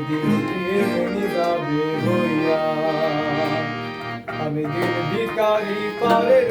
দিন এমনি যাবে হইয়া আমি দিন ভিকারি পারের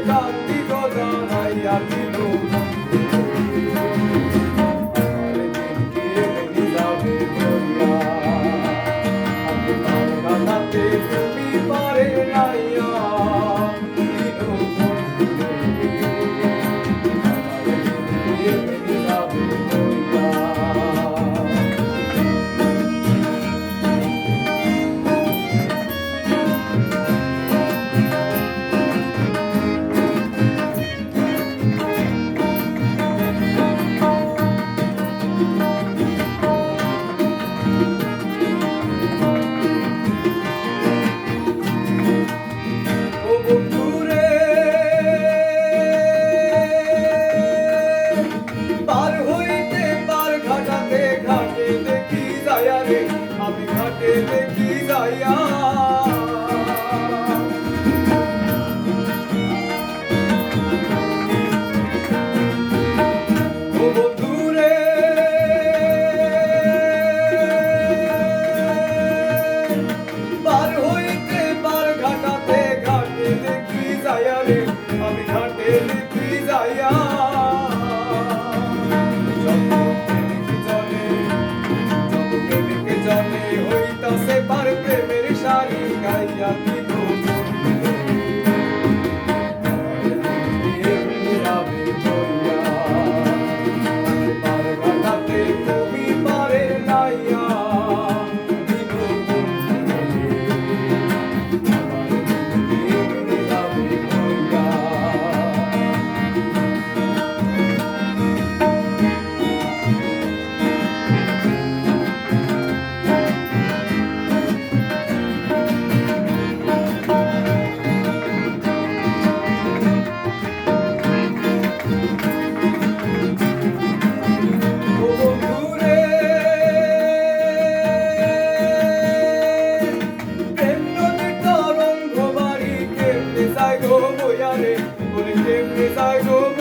I go.